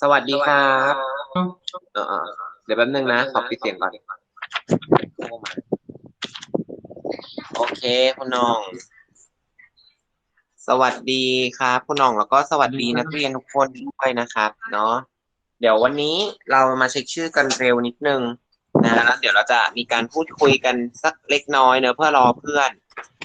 สวัสดีครับเออเออเดี๋ยวแป๊บนึงนะ ขอปิดเสียงก่อนโทรมาโอเค คุณน้อง สวัสดีครับ คุณน้องแล้วก็สวัสดีนักเรียนทุกคนด้วยนะครับ เนาะเดี๋ยววันนี้เรามาเช็คชื่อกันเร็วนิดนึงนะแล้วเดี๋ยวเราจะมีการพูดคุยกันสักเล็กน้อยเนอะเพื่อรอเพื่อน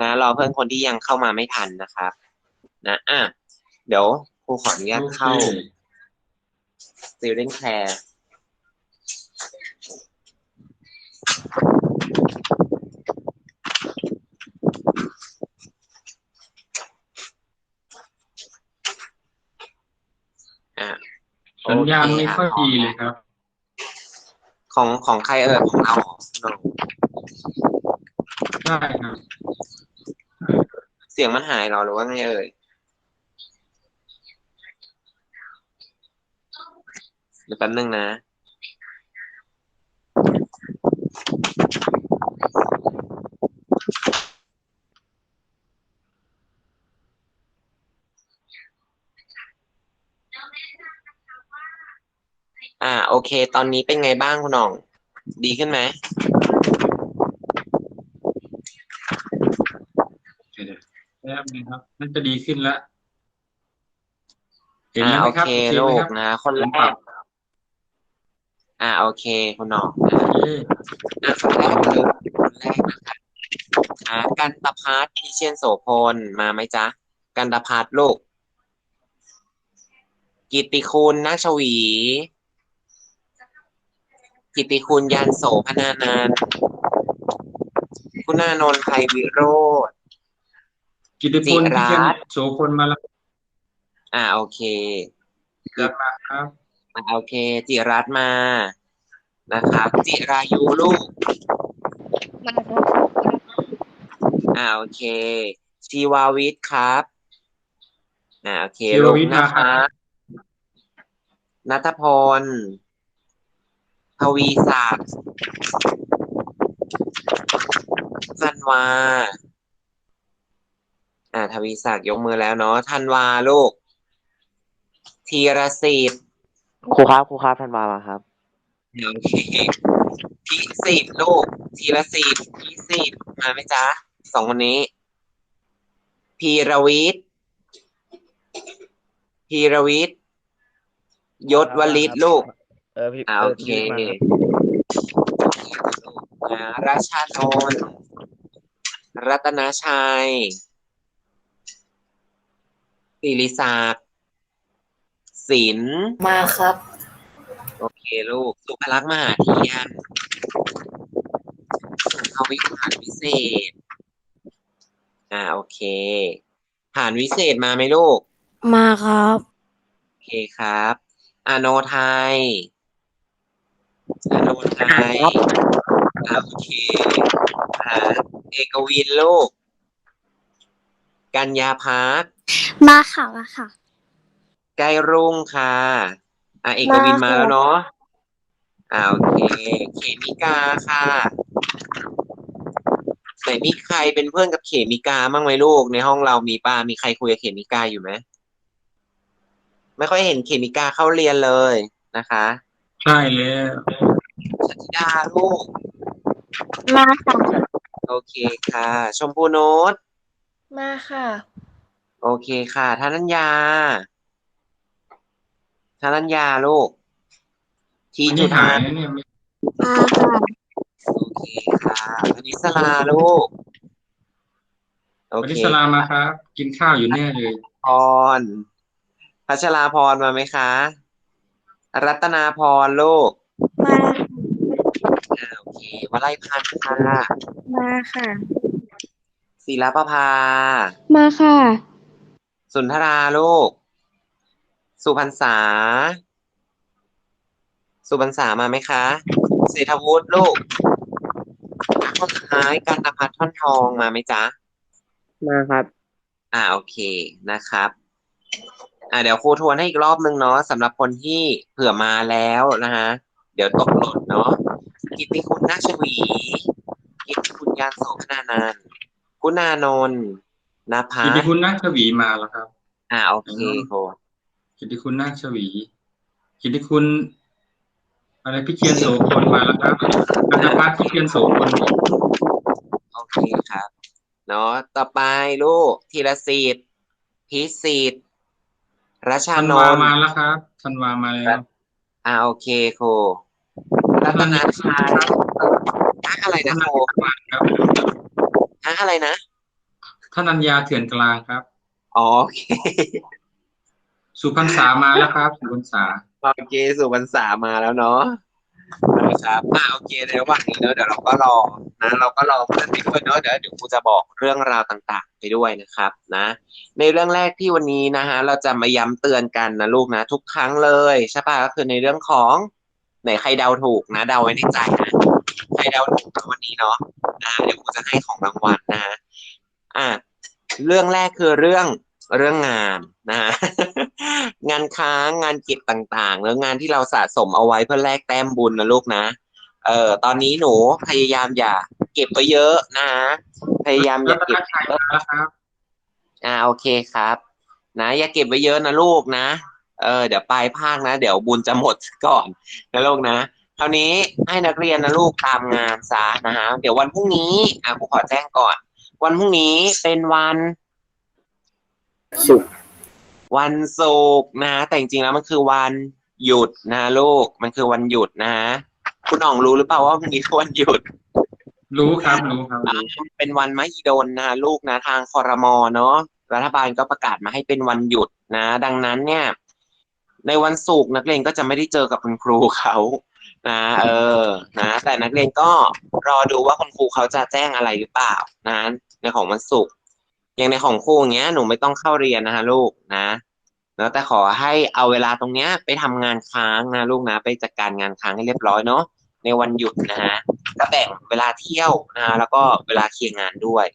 นะรอเพื่อนคนที่ยังเข้ามาไม่ทันนะครับ นะอะเดี๋ยวครูขออนุญาตเข้า student care อะสัญญาณโเคไม่ค่อยะดีเลยครับ ของของใครเอ่ยของเราเหรอใช่ครับ เสียงมันหายเหรอหรือว่าไงเอ่ย ดี๋ยวแป๊บนึงนะอ่า โอเค ตอนนี้เป็นไงบ้างคุณหน้อง ดีขึ้นไหมเดี๋ยวๆแป๊บนึงครับน่าจะดีขึ้นแล้วเห็นอ่าแล้วไหโอมครับเคโอเคลูไหมกครับ นะ คนแรผมปรักบ อ่าโอเคคุณหน้องโอเคอะคนแรกเลยคนแรกนะคะอ่ากันตพัฒน์พิเชียนโสพลมาไหมจ๊ะ กันตพัฒน์ลูก กิตติคุณนาคชวี กิตติคุณยันโสพนานันท์คุณานนท์ไพวิโรธกิตติพลจิรัที่ตน์เชียนโสพลมาแล้วอ่าโอเคครับมาครับอ่า โอเค จิรัตน์มา นะครับ จิรายุลูก มาครับอ่าโอเค ชีวาวิทย์ครับ อ่าโอเคชีวลูกวิทย์นะมาครัคะบ นัทพล ทวีศักดิ์ธันวา อ่า ทวีศักดิ์ยกมือแล้วเนาะธันวาลูก ธีรสิทธิ์ ครูครับครูครับธันวามาครับโอเคพิสิทธิ์ลูกธีรสิทธิ์พิสิทธิ์มาไหมจ๊ะสองคนนี้ พีรวิทย์พีรวิทย์ยศวลิตลูกเออพี่อ่าเอโออเคพี่วิทย์มาครับอ่าราชานนท์รัตนาชัยสิริศักดิ์ ศิลป์มาครับ โอเคลูก สุภลักษณ์มหาเทียนสุภวิทย์ผ่านวิเศษ อ่าโอเคผ่านวิเศษมาไหมลูก มาครับ โอเคครับอาโนไทยอาโนไทยอ่าโอเคอ่าเอกวินลูก กัญญาพักมาค่ะมาค่ะ ใกล้รุ่งค่ะ อ่าเอกวินมามาค่ะแล้วเนาะอ่าโอเคเขมิกาค่ะไหนมีใครเป็นเพื่อนกับเขมิกาบ้างไหมลูก ในห้องเรามีป้ามีใครคุยกับเขมิกาอยู่ไหมไม่ค่อยเห็นเขมิกาเข้าเรียนเลยนะคะ ใช่แล้วชัชดาลูก มาค่ะ โอเคค่ะ ชมพูโน้ตมาค่ะ โอเคค่ะธนัญญา ธนัญญาลูก ทีอันจุนี้หาธายนะเนี่ยไม่มาค่ะโอเคค่ะอนิสลาลูกโอวันเคนี้สลามาครับ กินข้าวอยู่แน่เลยพร พัชราพรมาไหมคะ รัตนาพรลูกมาอ่าโอเควลัยพันธ์ค่ะมาค่ะ ศิลปภา มาค่ะ สุนทราลูก สุพรรษา สุพรรษามาไหมคะเศรษฐวุฒิลูกคนสุดท้ายกันตพัฒน์ท่อนทองมาไหมจ๊ะ มาครับ อ่าโอเคนะครับ อ่าเดี๋ยวครูทวนให้อีกรอบนึงเนาะสำหรับคนที่เผื่อมาแล้วนะฮะ เดี๋ยวตกหล่นเนาะกิตติคุณนาคชวีกิตติคุณยานโสพนานันท์คุณานนท์นภากิติคุณนาคชวีมาแล้วครับ อ่าโอเคครู กิติคุณนาคชวี กิติคุณ อะไรพี่เชียนโสพลมาแล้วครับนันทพัฒน์พี่เชียนโสพลโอเคครับ เนาะต่อไปลูกธีรศิษฐ์พิสิทธิ์รัชาธันนวานท์มาแล้วครับธันวามาแล้วอ่าโอเคครูรัตนาชัยอะอะไรนะครูครับอะอะไรนะท่านัญญาเถื่อนกลางครับ อ๋อโอเค สุพรรษามาแล้วครับ สุพรรษาโอเคสุวรรณสามาแล้วเนาะนะครับอ่าโอเคในระหว่างนี้เนอะเดี๋ยวเราก็รอนะเราก็รอเพื่อนไปด้วยเนอะเดี๋ยวเดี๋ยวครูจะบอกเรื่องราวต่าง ๆ ไปด้วยนะครับนะ ในเรื่องแรกที่วันนี้นะฮะเราจะมาย้ำเตือนกันนะลูกนะทุกครั้งเลยใช่ปะก็คือในเรื่องของไหนใครเดาถูกนะเดาไว้ในใจนะใครเดาถูกนะวันนี้เนาะอ่าเดี๋ยวครูจะให้ของรางวัลนะฮะอ่าเรื่องแรกคือเรื่อง เรื่องงานนะฮะงานค้างงานกิจต่างๆ แล้วงานที่เราสะสมเอาไว้เพื่อแลกแต้มบุญนะลูกนะ เอ่อตอนนี้หนูพยายามอย่า เก็บไว้เยอะนะพยายามอย่าเก็บครับอ่าโอเคครับ นะ อย่าเก็บไว้เยอะนะลูกนะเออเดี๋ยวปลายภาคนะ เดี๋ยวบุญจะหมดก่อนนะลูกนะคราวนี้ให้นักเรียนนะลูกตามงานซะนะฮะเดี๋ยววันพรุ่งนี้อะครูขอแจ้งก่อน วันพรุ่งนี้เป็นวัน สุขวันศุกร์นะแต่จริงๆแล้วมันคือวันหยุดนะลูก มันคือวันหยุดนะคุณอ่องรู้หรือเปล่าว่าพรุ่งนี้คือวันหยุด รู้ครับรู้ครับรู้เป็นวันมหิดลนะลูกนะทางคอรมอเนาะรัฐบาลก็ประกาศมาให้เป็นวันหยุดนะ ดังนั้นเนี่ย ในวันศุกร์นักเรียนก็จะไม่ได้เจอกับคุณครูเขานะ เออ นะ แต่นักเรียนก็รอดูว่าคุณครูเขาจะแจ้งอะไรหรือเปล่านะในของวันศุกร์ อย่างในของครูอย่างเงี้ยหนูไม่ต้องเข้าเรียนนะคะลูกนะแล้วแต่ขอให้เอาเวลาตรงเนี้ย ไปทำงานค้างนะลูกนะ ไปจัดการงานค้างให้เรียบร้อยเนาะในวันหยุดนะฮะก็แบ่งเวลาเที่ยวนะฮะแล้วก็เวลาเคลียร์งานด้วย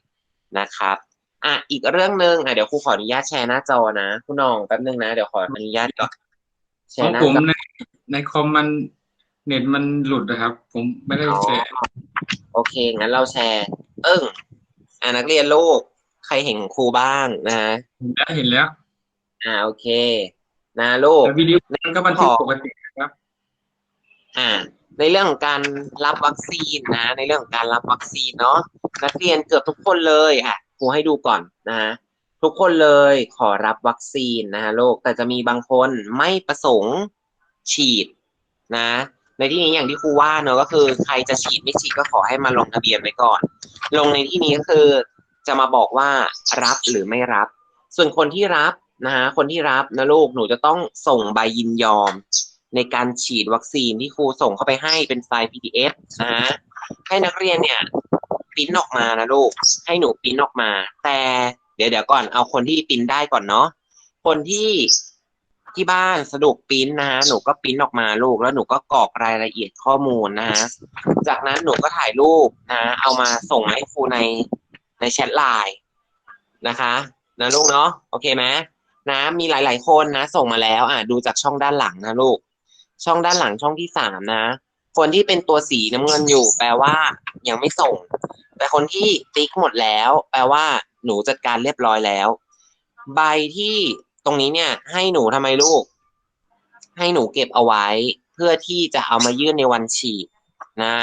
นะครับอะอีกเรื่องหนึ่งอะเดี๋ยวครูขออนุญาตแชร์หน้าจอนะคุณน้องแป๊บนึงนะเดี๋ยวขออนุญาตก่อนแชของร์หน้าผมจอในในคอมมันเน็ตมันหลุดนะครับ ผมไม่ได้แชร์โอเคงั้นเราแชร์ เอิ้งอะนักเรียนลูก ใครเห็นครูบ้างนะฮะผมได้เห็นแล้ว อ่าโอเค นะลูกแต่วิดีโอมันก็บันทึกปกติครับ อ่า ในเรื่องของการรับวัคซีนนะ ในเรื่องของการรับวัคซีนเนาะนักเรียนเกือบทุกคนเลยอะครูให้ดูก่อนนะฮะทุกคนเลยขอรับวัคซีนนะฮะโลกแต่จะมีบางคนไม่ประสงค์ฉีดนะ ในที่นี้อย่างที่ครูว่าเนอะก็คือ ใครจะฉีดไม่ฉีดก็ขอให้มาลงทะเบียนไว้ก่อน ลงในที่นี้ก็คือ จะมาบอกว่ารับหรือไม่รับ ส่วนคนที่รับนะฮะคนที่รับนะลูกหนูจะต้องส่งใบยินยอม ในการฉีดวัคซีนที่ครูส่งเข้าไปให้เป็นไฟล์ PDF นะฮะให้นักเรียนเนี่ยปริ้นออกมานะลูก ให้หนูปริ้นออกมา แต่เดี๋ยวเดี๋ยวก่อนเอาคนที่ปริ้นได้ก่อนเนาะคนที่ที่บ้านสะดวกปริ้นนะฮะหนูก็ปริ้นออกมาลูก แล้วหนูก็กรอกรายละเอียดข้อมูลนะฮะจากนั้นหนูก็ถ่ายรูปนะ เอามาส่งให้ครูใน ในแชทไลน์นะคะนะลูกเนาะโอเคไหมนะมีหลาย ๆ คนนะ ส่งมาแล้ว อะดูจากช่องด้านหลังนะลูก ช่องด้านหลังช่องที่สามนะ คนที่เป็นตัวสีน้ำเงินอยู่ แปลว่ายังไม่ส่ง แต่คนที่ติ๊กหมดแล้ว แปลว่า หนูจัดการเรียบร้อยแล้ว ใบที่ตรงนี้เนี่ย ให้หนูทำไมลูก ให้หนูเก็บเอาไว้ เพื่อที่จะเอามายื่นในวันฉีดนะ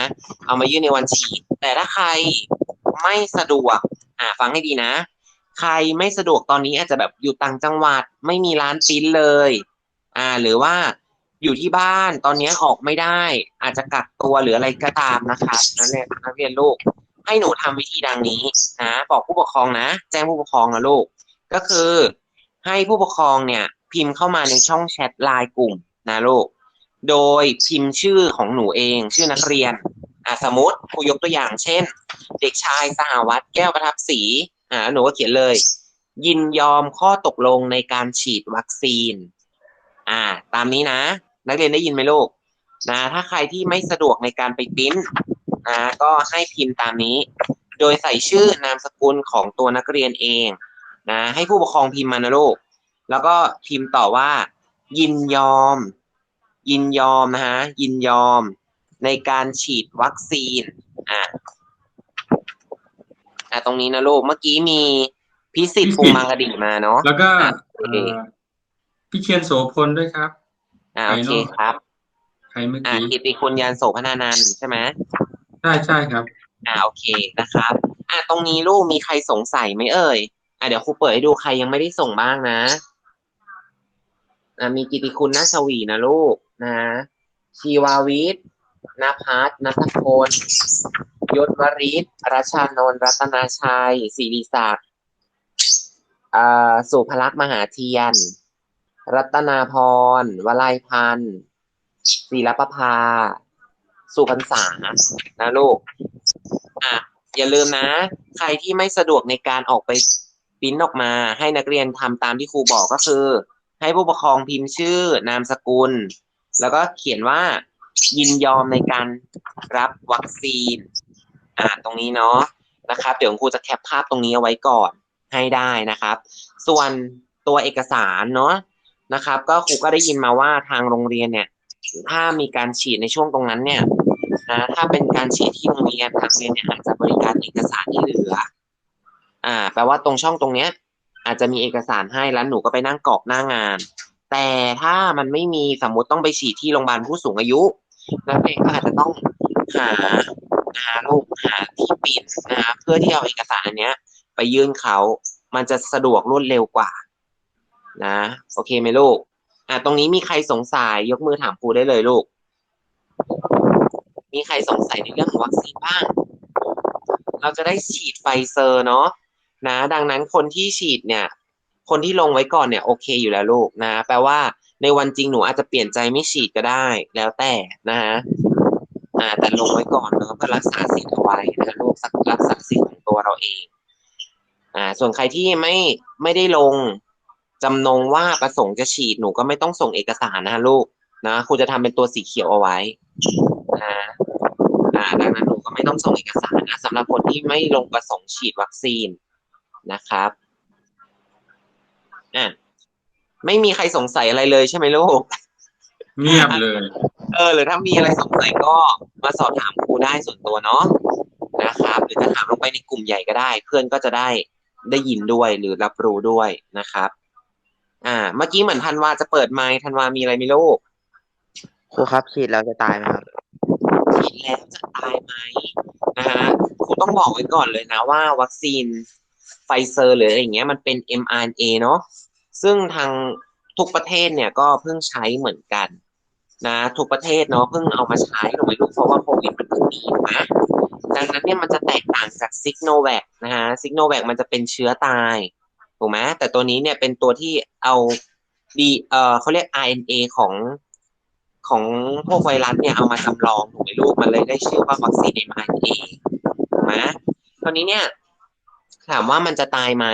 เอามายื่นในวันฉีด แต่ถ้าใคร ไม่สะดวก อ่าฟังให้ดีนะ ใครไม่สะดวกตอนนี้อาจจะแบบอยู่ต่างจังหวัดไม่มีร้านปริ้นเลย อ่า หรือว่าอยู่ที่บ้านตอนนี้ออกไม่ได้ อาจจะกักตัวหรืออะไรก็ตามนะครับนักเรียนนักเรียนลูก ให้หนูทำวิธีดังนี้นะบอกผู้ปกครองนะ แจ้งผู้ปกครองนะลูก ก็คือ ให้ผู้ปกครองเนี่ย พิมพ์เข้ามาในช่องแชทไลน์กลุ่มนะลูก โดยพิมพ์ชื่อของหนูเอง ชื่อนักเรียน อะสมมติครูยกตัวอย่างเช่น เด็กชายสหวัตแก้วประทับศรีอ่าหนูก็เขียนเลย ยินยอมข้อตกลงในการฉีดวัคซีน อ่า ตามนี้นะ นักเรียนได้ยินไหมลูกนะถ้าใครที่ไม่สะดวกในการไปปริ้นนะก็ให้พิมพ์ตามนี้ โดยใส่ชื่อนามสกุลของตัวนักเรียนเองนะให้ผู้ปกครองพิมพ์มานะลูกแล้วก็พิมพ์ต่อว่า ยินยอม ยินยอมนะฮะยินยอม ในการฉีดวัคซีนอะอะตรงนี้นะลูกเมื่อกี้มีพิสิทธิ์ภูมิมังกดีมาเนาะแล้วก็อะเอ่อพี่เคียนโสพลด้วยครับอ่าโอเคครับใครเมื่ออ่ากี้กิติคุณยานโสพนานันท์ใช่ไหมใช่ใช่ครับ อ่าโอเคนะครับ อ่าตรงนี้ลูกมีใครสงสัยไหมเอ่ยอ่าเดี๋ยวครูเปิดให้ดูใครยังไม่ได้ส่งบ้างนะอ่ามีกิติคุณนาชวีนะลูกนะชีวาวิทย์ นภัสนัทพลยศวริศรัชานนท์รัตนาชัยศิริศักดิ์อ่าสุภลักษณ์มหาเทียน รัตนาพรวลัยพันธ์ศิลปภา สุพรรษา นะลูก อะ อย่าลืมนะ ใครที่ไม่สะดวกในการออกไปปริ้นออกมา ให้นักเรียนทำตามที่ครูบอกก็คือ ให้ผู้ปกครองพิมพ์ชื่อนามสกุล แล้วก็เขียนว่า ยินยอมในการรับวัคซีน อ่าตรงนี้เนาะนะครับ เดี๋ยวครูจะแคปภาพตรงนี้เอาไว้ก่อนให้ได้นะครับ ส่วนตัวเอกสารเนาะนะครับ ก็ครูก็ได้ยินมาว่าทางโรงเรียนเนี่ย ถ้ามีการฉีดในช่วงตรงนั้นเนี่ยนะถ้าเป็นการฉีดที่โรงเรียนทางเรียนเนี่ยอาจจะบริการเอกสารที่เหลือ อ่า แปลว่าตรงช่องตรงเนี้ย อาจจะมีเอกสารให้แล้วหนูก็ไปนั่งกรอกหน้างาน แต่ถ้ามันไม่มีสมมติต้องไปฉีดที่โรงพยาบาลผู้สูงอายุ นักเรียนก็อาจจะต้องหาหาลูกหาที่ปิ้นนะเพื่อที่เอาเอกสารอันเนี้ย ไปยื่นเขามันจะสะดวกรวดเร็วกว่า นะ โอเคไหมลูกอ่าตรงนี้มีใครสงสัยยกมือถามครูได้เลยลูก มีใครสงสัยในเรื่องของวัคซีนบ้าง เราจะได้ฉีดไฟเซอร์เนาะนะ ดังนั้นคนที่ฉีดเนี่ย คนที่ลงไว้ก่อนเนี่ยโอเคอยู่แล้วลูกนะ แปลว่า ในวันจริงหนูอาจจะเปลี่ยนใจไม่ฉีดก็ได้แล้วแต่นะฮะอ่าแต่ลงไว้ก่อนเนาะเพื่อรักษาสิทธิ์เอาไว้นะลูกรักษาสิทธิ์ของตัวเราเอง อ่า ส่วนใครที่ไม่ไม่ได้ลงจำนงว่าประสงค์จะฉีดหนูก็ไม่ต้องส่งเอกสารนะลูกนะครูจะทำเป็นตัวสีเขียวเอาไว้นะอ่าดังนั้นหนูก็ไม่ต้องส่งเอกสารนะสำหรับคนที่ไม่ลงประสงค์ฉีดวัคซีนนะครับอะ ไม่มีใครสงสัยอะไรเลยใช่ไหมลูก เงียบเลย เออ หรือถ้ามีอะไรสงสัยก็มาสอบถามครูได้ส่วนตัวเนาะนะครับ หรือจะถามลงไปในกลุ่มใหญ่ก็ได้ เพื่อนก็จะได้ได้ยินด้วยหรือรับรู้ด้วยนะครับ อ่า เมื่อกี้เหมือนธันวาจะเปิดไมค์ธันวามีอะไรไหมีลูกครูครับฉีดแล้วจะตายไหมครับฉีดแล้วจะตายไหมนะฮะครูต้องบอกไว้ก่อนเลยนะว่า วัคซีนไฟเซอร์หรืออะไรอย่างเงี้ยมันเป็น mRNA เนาะ ซึ่งทางทุกประเทศเนี่ยก็เพิ่งใช้เหมือนกันนะทุกประเทศเนาะเพิ่งเอามาใช้ลงไปลูกเพราะว่าโควิดมันเพิ่งมีนะดังนั้นเนี่ยมันจะแตกต่างจากซิกโนแวคนะฮะซิกโนแวคมันจะเป็นเชื้อตายถูกไหมแต่ตัวนี้เนี่ยเป็นตัวที่เอาดีเออเขาเรียก RNA ของของพวกไวรัสเนี่ยเอามาจำลองถูกไหมลูกมันเลยได้ชื่อว่าวัคซีน mRNA ถูกไหมคราวนี้เนี่ยถามว่ามันจะตายไหม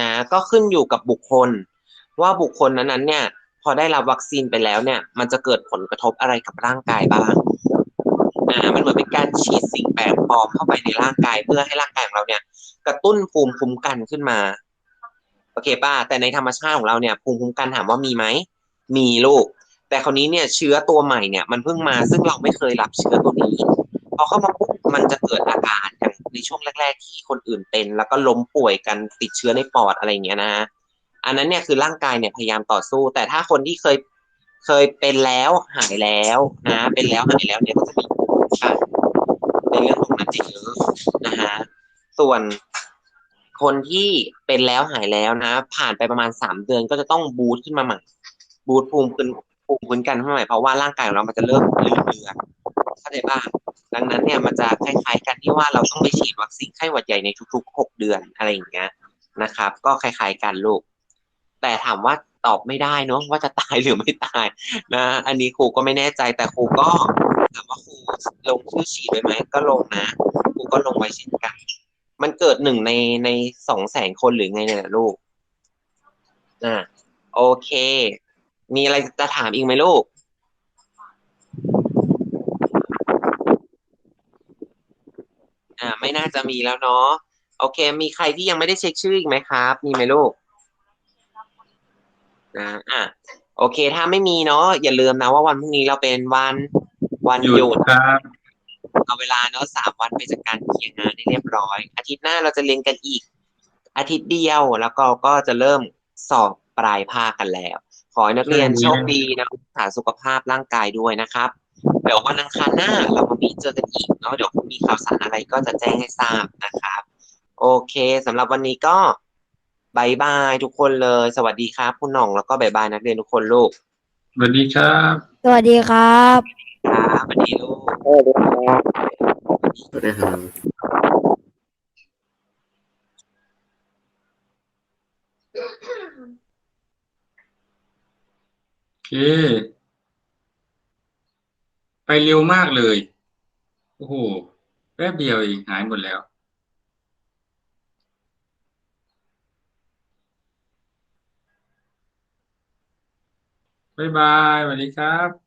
นะก็ขึ้นอยู่กับบุคคล ว่าบุคคลนั้นๆเนี่ย พอได้รับวัคซีนไปแล้วเนี่ย มันจะเกิดผลกระทบอะไรกับร่างกายบ้างอ่ามันเหมือนเป็นการฉีดสิ่งแปลกปลอมเข้าไปในร่างกายเพื่อให้ร่างกายของเราเนี่ย กระตุ้นภูมิคุ้มกันขึ้นมา โอเคป่ะแต่ในธรรมชาติของเราเนี่ยภูมิคุ้มกันถามว่ามีไหมมีลูก แต่คราวนี้เนี่ยเชื้อตัวใหม่เนี่ยมันเพิ่งมาซึ่งเราไม่เคยรับเชื้อตัวนี้พอเข้ามาปุ๊บมันจะเกิดอาการอย่างในช่วงแรก ๆ ที่คนอื่นเป็น แล้วก็ล้มป่วยกันติดเชื้อในปอดอะไรเงี้ยนะฮะ อันนั้นเนี่ยคือร่างกายเนี่ยพยายามต่อสู้ แต่ถ้าคนที่เคยเคยเป็นแล้วหายแล้วนะ เป็นแล้วหายแล้วเนี่ยก็จะมีคุ้มกันในเรื่องตรงนั้นจะเยอะนะฮะส่วนคนที่เป็นแล้วหายแล้วนะ ผ่านไปประมาณสามเดือนก็จะต้องบูตขึ้นมาใหม่บูตภูมิขึ้นภูมิคุ้มกันขึ้นมาใหม่เพราะว่าร่างกายของเรามันจะเริ่มเลือนเลือนเข้าใจป่ะดังนั้นเนี่ยมันจะคล้ายๆกันที่ว่าเราต้องไปฉีดวัคซีนไข้หวัดใหญ่ในทุกๆหกเดือนอะไรอย่างเงี้ยนะครับ ก็คล้ายๆกันลูก แต่ถามว่าตอบไม่ได้เนาะว่าจะตายหรือไม่ตายนะ อันนี้ครูก็ไม่แน่ใจแต่ครูก็ถามว่าครูลงชื่อฉีดไว้ไหมก็ลงนะครูก็ลงไว้เช่นกัน มันเกิดหนึ่งในในสองแสนคนหรือไงเนี่ยลูกอ่าโอเค มีอะไรจะถามอีกไหมลูกอ่าไม่น่าจะมีแล้วเนาะโอเค มีใครที่ยังไม่ได้เช็คชื่ออีกไหมครับ มีไหมลูก นะอะโอเค ถ้าไม่มีเนาะอย่าลืมนะว่าวันพรุ่งนี้เราเป็นวันวันหยุหยุดดครับเอาเวลาเนาะสามวันไปจัดการเคลียร์งานให้เรียบร้อย อาทิตย์หน้าเราจะเรียนกันอีก อาทิตย์เดียวแล้วก็ก็จะเริ่มสอบปลายภาคกันแล้ว ขอให้นักเรียนโชคดีนะรักษาสุขภาพร่างกายด้วยนะครับ เดี๋ยววันอังคารหน้าเรามามีเจอกันอีกเนาะเดี๋ยวมีข่าวสารอะไรก็จะแจ้งให้ทราบนะครับ โอเคสำหรับวันนี้ก็ บายบายทุกคนเลย สวัสดีครับ คุณหน่องแล้วก็บายบายนักเรียนทุกคนลูกสวัสดีครับสวัสดีครับ ครับสวัสดีลูกเออเดี๋ยวครับสวัสดีครับโอเค ไปเร็วมากเลย โอ้โห แป๊บเดียวเองหายหมดแล้ว บ๊ายบายสวัสดีครับ